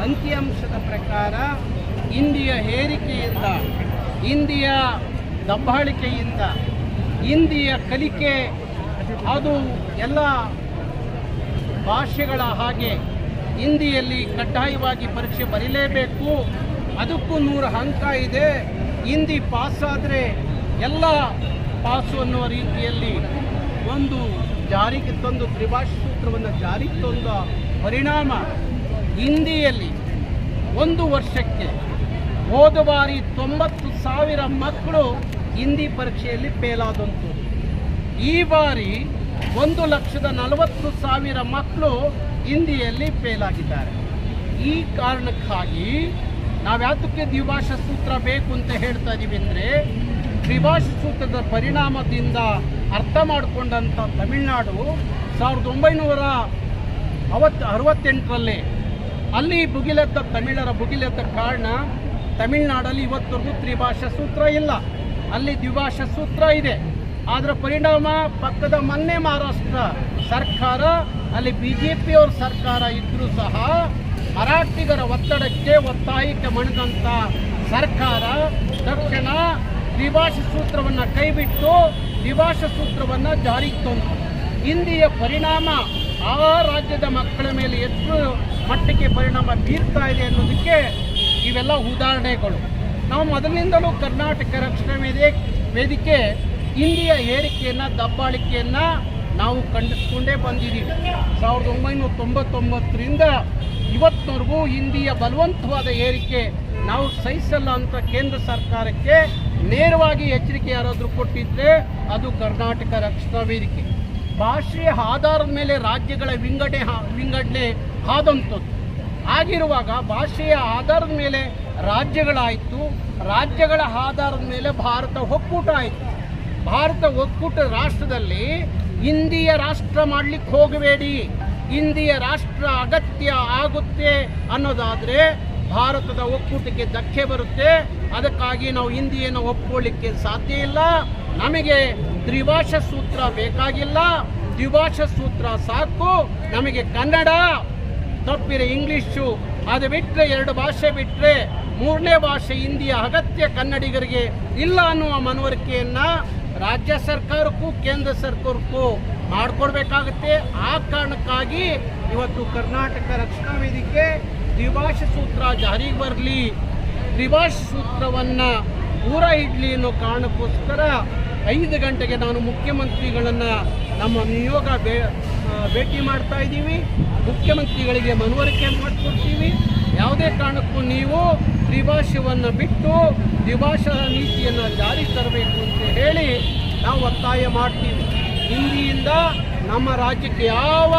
ಸರ್ಕಾರ ಹಿಂದಿಯ ಹೇರಿಕೆಯಿಂದ ಹಿಂದಿಯ ದಬ್ಬಾಳಿಕೆಯಿಂದ ಹಿಂದಿಯ ಕಲಿಕೆ, ಅದು ಎಲ್ಲ ಭಾಷೆಗಳ ಹಾಗೆ ಹಿಂದಿಯಲ್ಲಿ ಕಡ್ಡಾಯವಾಗಿ ಪರೀಕ್ಷೆ ಬರೀಲೇಬೇಕು. ಅದಕ್ಕೂ ನೂರು ಅಂಕ ಇದೆ. ಹಿಂದಿ ಪಾಸಾದರೆ ಎಲ್ಲ ಪಾಸು ಅನ್ನುವ ರೀತಿಯಲ್ಲಿ ಒಂದು ಜಾರಿಗೆ ತಂದು, ತ್ರಿಭಾಷಾ ಸೂತ್ರವನ್ನು ಜಾರಿಗೆ ತಂದ ಪರಿಣಾಮ ಹಿಂದಿಯಲ್ಲಿ ಒಂದು ವರ್ಷಕ್ಕೆ ಹೋದ ಬಾರಿ ತೊಂಬತ್ತು ಸಾವಿರ ಮಕ್ಕಳು ಹಿಂದಿ ಪರೀಕ್ಷೆಯಲ್ಲಿ ಫೇಲಾದಂತು ಈ ಬಾರಿ ಒಂದು ಲಕ್ಷದ ನಲವತ್ತು ಸಾವಿರ ಮಕ್ಕಳು ಹಿಂದಿಯಲ್ಲಿ ಫೇಲಾಗಿದ್ದಾರೆ ಈ ಕಾರಣಕ್ಕಾಗಿ ನಾವ್ಯಾತಕ್ಕೆ ದ್ವಿಭಾಷಾ ಸೂತ್ರ ಬೇಕು ಅಂತ ಹೇಳ್ತಾ ಇದ್ದೀವಿ ಅಂದರೆ, ದ್ವಿಭಾಷಾ ಸೂತ್ರದ ಪರಿಣಾಮದಿಂದ ಅರ್ಥ ಮಾಡಿಕೊಂಡಂಥ ತಮಿಳುನಾಡು ಸಾವಿರದ ಒಂಬೈನೂರ ಅವತ್ತು ಅರವತ್ತೆಂಟರಲ್ಲಿ ಅಲ್ಲಿ ಭುಗಿಲೆತ್ತ ತಮಿಳರ ಭುಗಿಲೆತ್ತ ಕಾರಣ ತಮಿಳ್ನಾಡಲ್ಲಿ ಇವತ್ತರೆಗೂ ತ್ರಿಭಾಷಾ ಸೂತ್ರ ಇಲ್ಲ. ಅಲ್ಲಿ ದ್ವಿಭಾಷಾ ಸೂತ್ರ ಇದೆ. ಅದರ ಪರಿಣಾಮ ಪಕ್ಕದ ಮೊನ್ನೆ ಮಹಾರಾಷ್ಟ್ರ ಸರ್ಕಾರ, ಅಲ್ಲಿ ಬಿ ಜೆ ಪಿಯವ್ರ ಸರ್ಕಾರ ಇದ್ದರೂ ಸಹ ಮರಾಠಿಗರ ಒತ್ತಡಕ್ಕೆ ಒತ್ತಾಯಕ್ಕೆ ಮಣಿದಂಥ ಸರ್ಕಾರ ತಕ್ಷಣ ದ್ವಿಭಾಷಾ ಸೂತ್ರವನ್ನು ಕೈಬಿಟ್ಟು ದ್ವಿಭಾಷಾ ಸೂತ್ರವನ್ನು ಜಾರಿಗೆ ತಂತು ಹಿಂದಿಯ ಪರಿಣಾಮ ಆ ರಾಜ್ಯದ ಮಕ್ಕಳ ಮೇಲೆ ಎಷ್ಟು ಮಟ್ಟಕ್ಕೆ ಪರಿಣಾಮ ಬೀರ್ತಾ ಇದೆ ಅನ್ನೋದಕ್ಕೆ ಇವೆಲ್ಲ ಉದಾಹರಣೆಗಳು. ನಾವು ಮೊದಲಿನಿಂದಲೂ ಕರ್ನಾಟಕ ರಕ್ಷಣಾ ವೇದಿಕೆ ವೇದಿಕೆ ಹಿಂದಿಯ ಏರಿಕೆಯನ್ನು, ದಬ್ಬಾಳಿಕೆಯನ್ನು ನಾವು ಖಂಡಿಸ್ಕೊಂಡೇ ಬಂದಿದ್ದೀವಿ. ಸಾವಿರದ ಒಂಬೈನೂರ ತೊಂಬತ್ತೊಂಬತ್ತರಿಂದ ಇವತ್ತಿನವರೆಗೂ ಹಿಂದಿಯ ಬಲವಂತವಾದ ಏರಿಕೆ ನಾವು ಸಹಿಸಲ್ಲ ಅಂತ ಕೇಂದ್ರ ಸರ್ಕಾರಕ್ಕೆ ನೇರವಾಗಿ ಎಚ್ಚರಿಕೆ ಯಾರಾದರೂ ಕೊಟ್ಟಿದ್ದರೆ ಅದು ಕರ್ನಾಟಕ ರಕ್ಷಣಾ ವೇದಿಕೆ. ಭಾಷೆಯ ಆಧಾರದ ಮೇಲೆ ರಾಜ್ಯಗಳ ವಿಂಗಡಣೆ ವಿಂಗಡಣೆ ಆದಂಥದ್ದು. ಆಗಿರುವಾಗ ಭಾಷೆಯ ಆಧಾರದ ಮೇಲೆ ರಾಜ್ಯಗಳಾಯಿತು, ರಾಜ್ಯಗಳ ಆಧಾರದ ಮೇಲೆ ಭಾರತ ಒಕ್ಕೂಟ ಆಯಿತು. ಭಾರತ ಒಕ್ಕೂಟ ರಾಷ್ಟ್ರದಲ್ಲಿ ಹಿಂದಿಯ ರಾಷ್ಟ್ರ ಮಾಡಲಿಕ್ಕೆ ಹೋಗಬೇಡಿ, ಹಿಂದಿಯ ರಾಷ್ಟ್ರ ಅಗತ್ಯ ಆಗುತ್ತೆ ಅನ್ನೋದಾದರೆ ಭಾರತದ ಒಕ್ಕೂಟಕ್ಕೆ ಧಕ್ಕೆ ಬರುತ್ತೆ. ಅದಕ್ಕಾಗಿ ನಾವು ಹಿಂದಿಯನ್ನು ಒಪ್ಕೊಳ್ಳಿಕ್ಕೆ ಸಾಧ್ಯ ಇಲ್ಲ. ನಮಗೆ ತ್ರಿಭಾಷಾ ಸೂತ್ರ ಬೇಕಾಗಿಲ್ಲ. ದ್ವಿಭಾಷಾ ಸೂತ್ರ ಸಾಕು. ನಮಗೆ ಕನ್ನಡ ತಪ್ಪಿರ ಇಂಗ್ಲೀಷು ಅದು ಬಿಟ್ಟರೆ ಎರಡು ಭಾಷೆ ಬಿಟ್ಟರೆ ಮೂರನೇ ಭಾಷೆ ಹಿಂದಿಯ ಅಗತ್ಯ ಕನ್ನಡಿಗರಿಗೆ ಇಲ್ಲ ಅನ್ನುವ ಮನವರಿಕೆಯನ್ನು ರಾಜ್ಯ ಸರ್ಕಾರಕ್ಕೂ, ಕೇಂದ್ರ ಸರ್ಕಾರಕ್ಕೂ ಮಾಡಿಕೊಡ್ಬೇಕಾಗುತ್ತೆ. ಆ ಕಾರಣಕ್ಕಾಗಿ ಇವತ್ತು ಕರ್ನಾಟಕ ರಕ್ಷಣಾ ವೇದಿಕೆ ದ್ವಿಭಾಷಾ ಸೂತ್ರ ಜಾರಿಗೆ ಬರಲಿ. ತ್ರಿಭಾಷಾ ಸೂತ್ರವನ್ನು ಪೂರ ಇಡ್ಲಿ ಅನ್ನೋ ಕಾರಣಕ್ಕೋಸ್ಕರ ಐದು ಗಂಟೆಗೆ ನಾನು ಮುಖ್ಯಮಂತ್ರಿಗಳನ್ನು ನಮ್ಮ ನಿಯೋಗ ಭೇಟಿ ಮಾಡ್ತಾ ಇದ್ದೀವಿ. ಮುಖ್ಯಮಂತ್ರಿಗಳಿಗೆ ಮನವರಿಕೆ ಮಾಡಿಕೊಡ್ತೀವಿ. ಯಾವುದೇ ಕಾರಣಕ್ಕೂ ನೀವು ದ್ವಿಭಾಷೆಯನ್ನು ಬಿಟ್ಟು ದ್ವಿಭಾಷಾ ನೀತಿಯನ್ನು ಜಾರಿ ತರಬೇಕು ಅಂತ ಹೇಳಿ ನಾವು ಒತ್ತಾಯ ಮಾಡ್ತೀವಿ. ಹಿಂದಿಯಿಂದ ನಮ್ಮ ರಾಜ್ಯಕ್ಕೆ ಯಾವ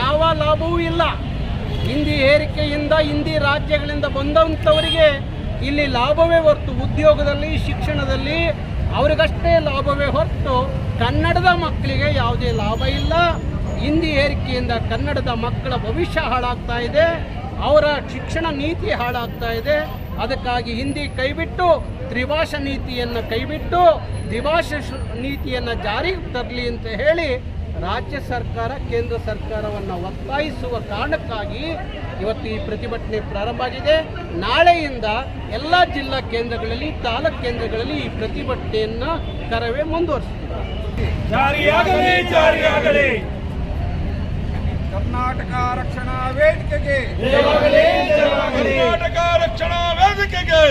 ಯಾವ ಲಾಭವೂ ಇಲ್ಲ. ಹಿಂದಿ ಏರಿಕೆಯಿಂದ ಹಿಂದಿ ರಾಜ್ಯಗಳಿಂದ ಬಂದಂಥವರಿಗೆ ಇಲ್ಲಿ ಲಾಭವೇ ಹೊರತು ಉದ್ಯೋಗದಲ್ಲಿ, ಶಿಕ್ಷಣದಲ್ಲಿ ಅವರಿಗಷ್ಟೇ ಲಾಭವೇ ಹೊರತು ಕನ್ನಡದ ಮಕ್ಕಳಿಗೆ ಯಾವುದೇ ಲಾಭ ಇಲ್ಲ. ಹಿಂದಿ ಏರಿಕೆಯಿಂದ ಕನ್ನಡದ ಮಕ್ಕಳ ಭವಿಷ್ಯ ಹಾಳಾಗ್ತಾ ಇದೆ. ಅವರ ಶಿಕ್ಷಣ ನೀತಿ ಹಾಳಾಗ್ತಾ ಇದೆ. ಅದಕ್ಕಾಗಿ ಹಿಂದಿ ಕೈಬಿಟ್ಟು ತ್ರಿಭಾಷಾ ನೀತಿಯನ್ನು ಕೈಬಿಟ್ಟು ದ್ವಿಭಾಷಾ ನೀತಿಯನ್ನು ಜಾರಿಗೆ ತರಲಿ ಅಂತ ಹೇಳಿ ರಾಜ್ಯ ಸರ್ಕಾರ ಕೇಂದ್ರ ಸರ್ಕಾರವನ್ನು ಒತ್ತಾಯಿಸುವ ಕಾರಣಕ್ಕಾಗಿ ಇವತ್ತು ಈ ಪ್ರತಿಭಟನೆ ಪ್ರಾರಂಭ ಆಗಿದೆ. ನಾಳೆಯಿಂದ ಎಲ್ಲ ಜಿಲ್ಲಾ ಕೇಂದ್ರಗಳಲ್ಲಿ ತಾಲೂಕು ಕೇಂದ್ರಗಳಲ್ಲಿ ಈ ಪ್ರತಿಭಟನೆಯನ್ನು ಕರವೇ ಮುಂದುವರಿಸುತ್ತಿದೆ. ಕರ್ನಾಟಕ ರಕ್ಷಣಾ ವೇದಿಕೆಗೆ. ಕರ್ನಾಟಕ ರಕ್ಷಣಾ ವೇದಿಕೆಗೆ.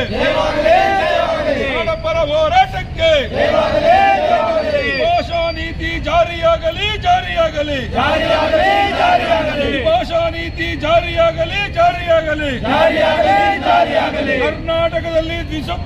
ಪರ ಹೋರಾಟಕ್ಕೆ. ನೀತಿ ಜಾರಿಯಾಗಲಿ. ಜಾರಿಯಾಗಲಿ ಭಾಷಾ ನೀತಿ ಜಾರಿಯಾಗಲಿ ಜಾರಿಯಾಗಲಿ. ಕರ್ನಾಟಕದಲ್ಲಿ ದ್ವಿಸ-